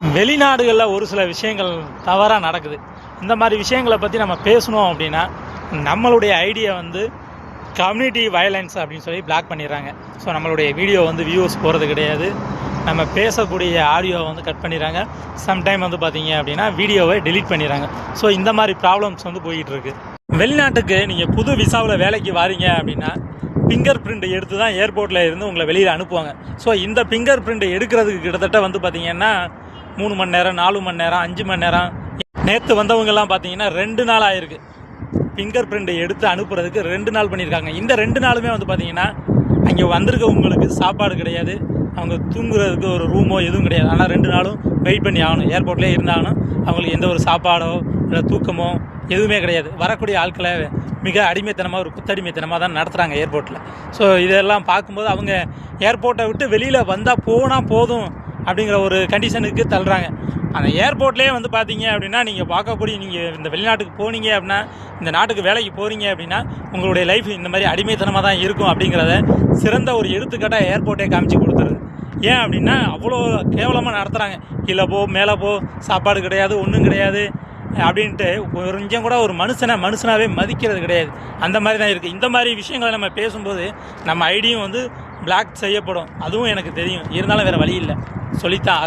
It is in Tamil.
வெளிநாடுகளில் ஒரு சில விஷயங்கள் தவறாக நடக்குது. இந்த மாதிரி விஷயங்களை பற்றி நம்ம பேசணும் அப்படின்னா நம்மளுடைய ஐடியா வந்து கம்யூனிட்டி வயலன்ஸ் அப்படின்னு சொல்லி பிளாக் பண்ணிடுறாங்க. ஸோ நம்மளுடைய வீடியோ வந்து வியூஸ் போகிறது கிடையாது. நம்ம பேசக்கூடிய ஆடியோவை வந்து கட் பண்ணிடுறாங்க. சம்டைம் வந்து பார்த்தீங்க அப்படின்னா வீடியோவை டெலீட் பண்ணிடுறாங்க. ஸோ இந்த மாதிரி ப்ராப்ளம்ஸ் வந்து போயிட்டுருக்கு வெளிநாட்டுக்கு நீங்கள் புது விசாவில் வேலைக்கு வாரீங்க அப்படின்னா ஃபிங்கர் பிரிண்ட் எடுத்து தான் ஏர்போர்ட்டில் இருந்து உங்களை வெளியில் அனுப்புவாங்க. ஸோ இந்த ஃபிங்கர் பிரிண்ட் எடுக்கிறதுக்கு கிட்டத்தட்ட வந்து பார்த்தீங்கன்னா மூணு மணி நேரம் நாலு மணி நேரம் அஞ்சு மணி நேரம். நேற்று வந்தவங்கெல்லாம் பார்த்தீங்கன்னா ரெண்டு நாள் ஆயிருக்கு. ஃபிங்கர் பிரிண்ட் எடுத்து அனுப்புறதுக்கு ரெண்டு நாள் பண்ணியிருக்காங்க. இந்த ரெண்டு நாளுமே வந்து பார்த்தீங்கன்னா அங்கே வந்திருக்கவங்களுக்கு சாப்பாடு கிடையாது. அவங்க தூங்குறதுக்கு ஒரு ரூமோ எதுவும் கிடையாது. ஆனால் ரெண்டு நாளும் வெயிட் பண்ணி ஆகணும். ஏர்போர்ட்லேயே இருந்தாகணும் அவங்களுக்கு எந்த ஒரு சாப்பாடோ இல்லை தூக்கமோ எதுவுமே கிடையாது. வரக்கூடிய ஆட்களை மிக அடிமைத்தனமாக ஒரு குத்தடிமைத்தனமாக தான் நடத்துகிறாங்க ஏர்போர்ட்டில் ஸோ இதெல்லாம் பார்க்கும்போது அவங்க ஏர்போர்ட்டை விட்டு வெளியில் வந்தால் போனால் போதும். அப்படிங்கிற ஒரு கண்டிஷனுக்கு தள்ளுறாங்க. அந்த ஏர்போர்ட்லேயே வந்து பார்த்தீங்க அப்படின்னா நீங்கள் பார்க்கக்கூடிய நீங்கள் இந்த வெளிநாட்டுக்கு போனீங்க அப்படின்னா இந்த நாட்டுக்கு வேலைக்கு போகிறீங்க அப்படின்னா உங்களுடைய லைஃப் இந்த மாதிரி அடிமைத்தனமாக தான் இருக்கும் அப்படிங்கிறத சிறந்த ஒரு எடுத்துக்காட்டாக ஏர்போர்ட்டே காமிச்சு கொடுத்துருது. ஏன் அப்படின்னா அவ்வளோ கேவலமாக நடத்துகிறாங்க கீழே போ மேலே போ சாப்பாடு கிடையாது ஒன்றும் கிடையாது அப்படின்ட்டு கொஞ்சம் கூட ஒரு மனுஷனை மனுஷனாகவே மதிக்கிறது கிடையாது. அந்த மாதிரி தான் இருக்குது இந்த மாதிரி விஷயங்களை நம்ம பேசும்போது நம்ம ஐடியும் வந்து பிளாக் செய்யப்படும். அதுவும் எனக்கு தெரியும். இருந்தாலும் வேறு வழி இல்லை. சொல்லித்தான் ஆகணும்.